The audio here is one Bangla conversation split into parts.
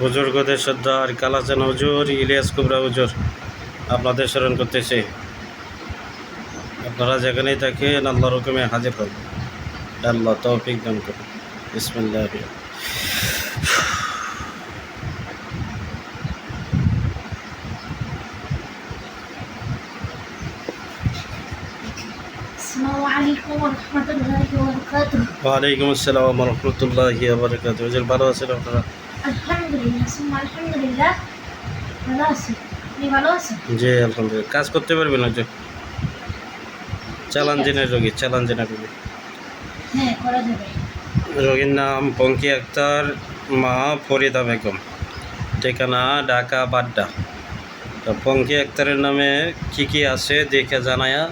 বুজুর্গদের সর্দার কালাচান হুজুর ইলিয়াস কুবরা হুজুর আপনাদের স্মরণ করতেছি। আপনারা যেখানেই থাকে আল্লাহ রকমে হাজির হন। আল্লাহ তৌফিক দান করুন। ইসমিল্লাহ ওয়ালাইকুম আসসালাম রহমতুল্লাহ বারকাত ভালো আছেন আপনারা? জি আলহামদুলিল্লাহ। কাজ করতে পারবেন ওই যে? চ্যালাঞ্জিনের রোগী চ্যালাঞ্জিনা রোগী। হ্যাঁ করা যাবে। রোগীর নাম পঙ্কি আক্তার মা ফরিদা বেগম। ঠিকানা ঢাকা বাড্ডা। তো পঙ্কি আক্তারের নামে কি কি আছে দেখে জানায়া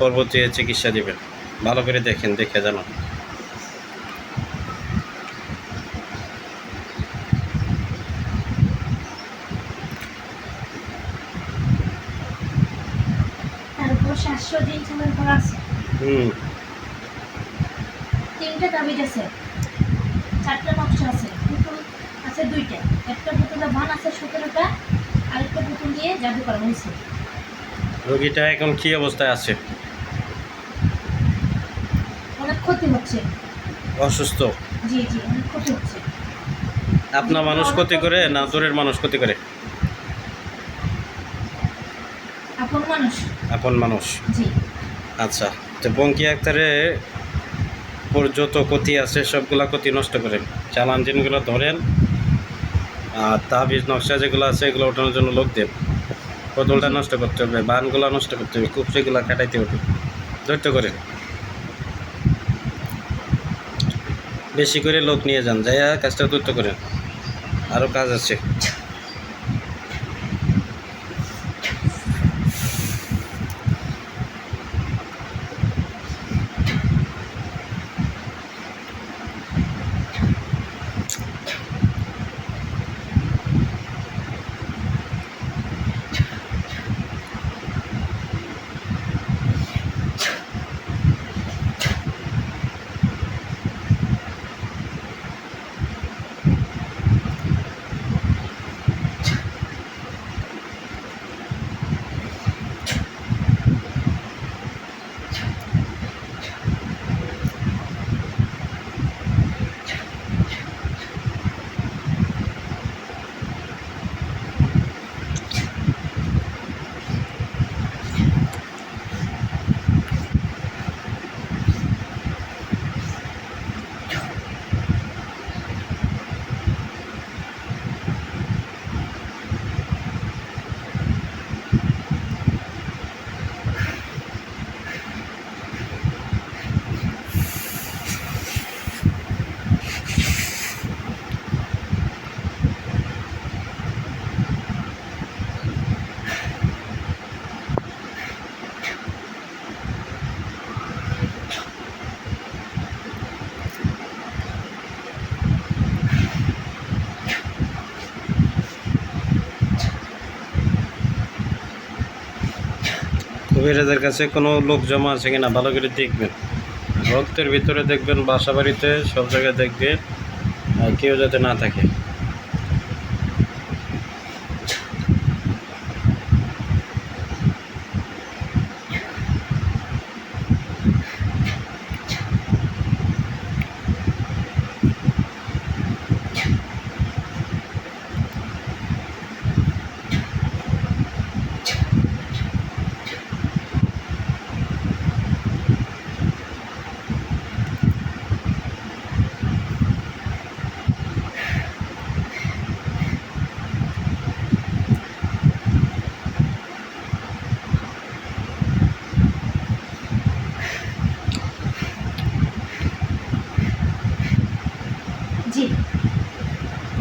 পরবর্তী চিকিৎসা দিবেন। ভালো করে দেখেন দেখে জানান। তারপর দিন সময় করা আছে। তিনটে তাবিজ আছে চারটা নকশা আছে পুতুল আছে দুইটা। একটা পুতুলে বান আছে সতেরোটা আরেকটা পুতুল দিয়ে জাদু করা হয়েছে। রোগীটা এখন কি অবস্থায় আছে? অনেক ক্ষতি হচ্ছে। অসুস্থ? জি জি অনেক ক্ষতি হচ্ছে। আপনার মানুষ ক্ষতি করে না দূরের মানুষ ক্ষতি করে? আপন মানুষ। আপন মানুষ। জি। আচ্ছা তো বঙ্কি আক্তারে যত ক্ষতি আছে সবগুলা ক্ষতি নষ্ট করেন। চালান জিনগুলো ধরেন আর তাবিজ নকশা যেগুলো আছে এগুলো ওঠানোর জন্য লোক দেন। পটলটা নষ্ট করতে হবে বানগুলো নষ্ট করতে হবে কুপড়িগুলো কাটাইতে হবে। ধৈর্য করেন বেশি করে লোক নিয়ে যান যাইয়া কাজটা দ্রুত করেন। আরও কাজ আছে। কবিরাজের কাছে কোনো লোক জমা আছে কিনা, ভালো করে দেখবেন। রক্তের ভিতরে দেখবেন, বাসা বাড়িতে সব জায়গায় দেখবেন কেউ যাতে না থাকে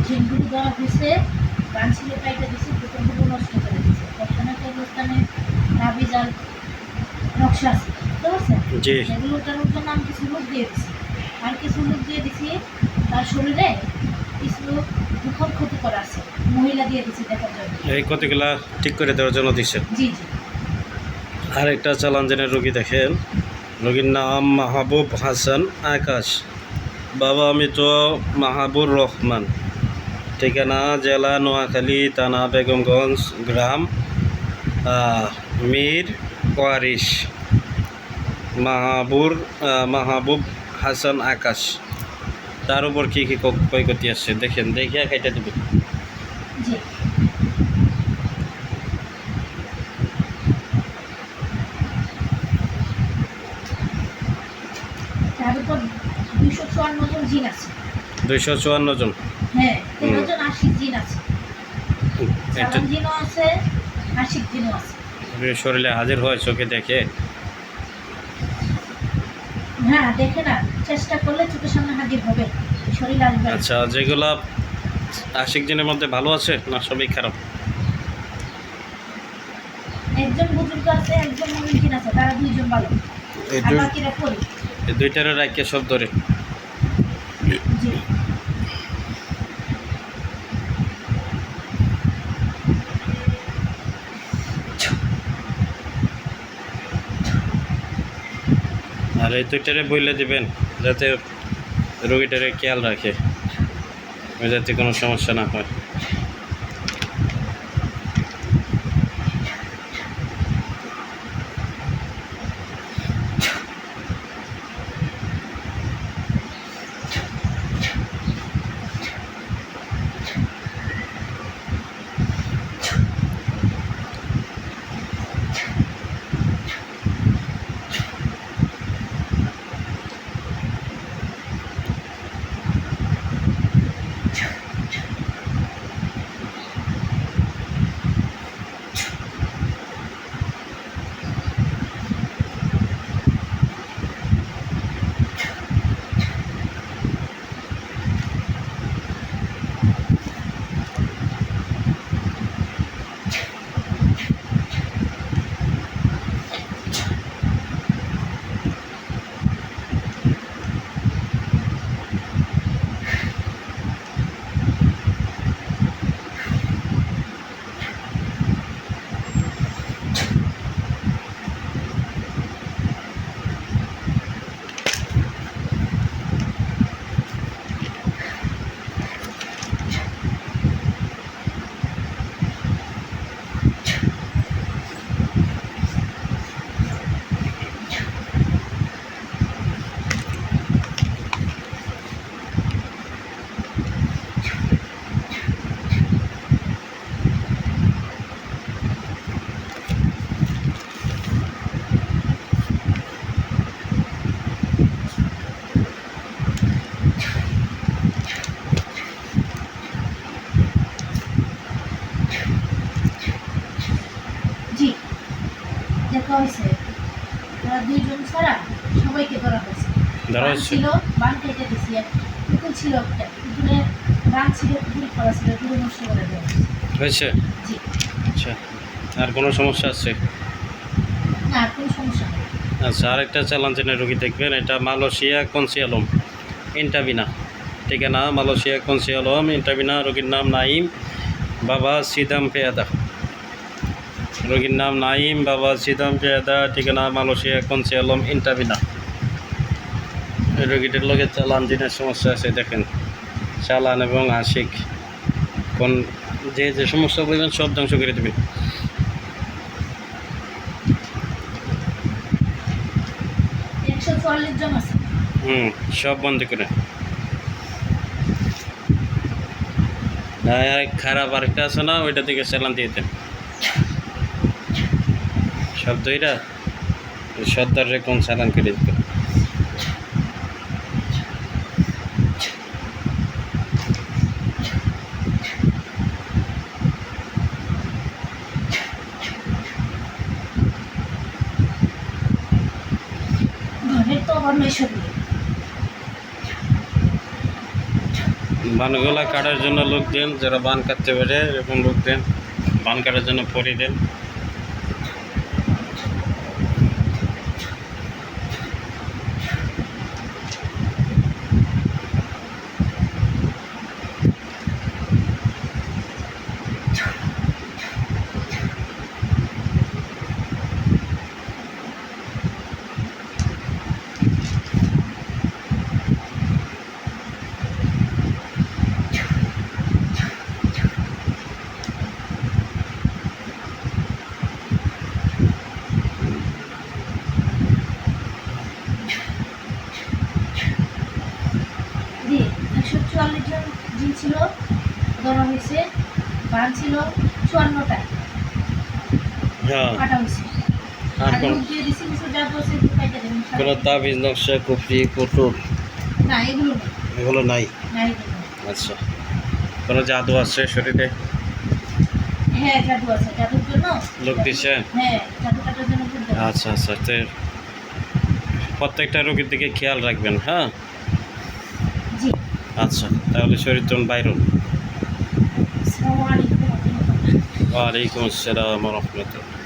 জি জিনগুলো দেওয়া পাইটা দিছে পুতুলগুলো নষ্ট করে দিছে। আর নকশা আছে বুঝতে পারছেন? জি। সেগুলো ওটার জন্য আমি কিছু লোক দিয়ে দিছি। আর কিছু লোক দিয়ে দিছি তার শরীরে কিছু মুখর ক্ষতি করা আছে। মহিলা দিয়ে দিছি দেখার জন্য। এই ক্ষতিগুলা ঠিক করে দেওয়ার জন্য দিচ্ছেন জি জি। আরেকটা চালানজনের রোগী দেখেন। রোগীর নাম মাহবুব হাসান আকাশ। বাবা আমি তো মাহাবুর রহমান। ঠিকানা জেলা নোয়াখালী থানা বেগমগঞ্জ গ্রাম মীর ওয়ারিশ। মাহাবুর মাহবুব হাসান আকাশ। তার উপর কী কী ক্ষয়ক্ষতি আসছে দেখেন, দেখিয়া খাইটা দেবেন। দুইশো চুয়ান্ন জন জিন আছে। দুইশো চুয়ান্ন জন। হ্যাঁ তেরো জন আশিক জিন আছে। সালাম জিনও আছে আশিক জিনও আছে। শরীরে হাজির হয় চোখে দেখে? হ্যাঁ দেখে না চেষ্টা করলে চোখের সামনে হাজির হবে শরীর আসবে। আচ্ছা যেগুলা আশিক দিনের মধ্যে ভালো আছে না সবই খারাপ? একজন বুজুর্গ আছে একজন মমিন আছে তারা দুইজন ভালো। আর বাকিরা এই রাখিয়ে সব ধরে? আর এই দুইটারে বইলে দিবেন যাতে রোগীটারে খেয়াল রাখে যাতে কোনো সমস্যা না হয়। হয়েছে ধরা বান হচ্ছে ছিল বান কেটে দিছি এক ছিল একটা পুকুরে বান ছিল পুকুর করা ছিল পুরো নষ্ট করে দেওয়া হয়েছে। হয়েছে? জি। আচ্ছা আর কোনো সমস্যা আছে? না আর কোনো সমস্যা নেই। আচ্ছা আরেকটা চ্যালেঞ্জের রোগী দেখবেন এটা মালয়েশিয়া কনসিয়ালম ইন্টাবিনা। ঠিকানা মালয়েশিয়া কনসিয়ালম ইন্টাবিনা রোগীর নাম নাইম বাবা সিদাম পেয়াদা। রোগীর নাম নাইম বাবা সিদাম পেয়াদা ঠিকানা মালয়েশিয়া কনসিয়ালম ইন্টাবিনা। রোগীটার লগে চালান দিনের সমস্যা আছে দেখেন। চালান এবং আশিক কোন যে যে সমস্যা বলবেন সব ধ্বংস করে দেবে একশো চুয়াল্লিশ জন আছে। হুম সব বন্ধ করে। খারাপ আরেকটা আছে না ওইটা থেকে চালান দিয়ে দেন। সব দুইটা? সর্দারে কোন চালান করে দিতে ঘরের তো আবার নয় শরীরে বানগুলা কাটার জন্য লোক দেন, যারা বান কাটতে পারে, এরকম লোক দেন, বান কাটার জন্য পরি দেন। চুয়াল্লিশ জন ছিল ধরা হয়েছে। বান ছিল চুয়ান্নটা। হ্যাঁ। কাটা হয়েছে। কোন তাবিজ নকশা না এগুলো এগুলো নাই। আচ্ছা। কোনো জাদু আছে শরীরে? হ্যাঁ জাদু আছে। জাদুর জন্য লোক দিছে? হ্যাঁ জাদু কাটার জন্য আচ্ছা আচ্ছা। প্রত্যেকটা রোগীর দিকে খেয়াল রাখবেন হ্যাঁ? আচ্ছা তাহলে শরীর তখন বাইর আসসালামু আলাইকুম। ওয়ালাইকুম আসসালাম রহমতুল্লাহ।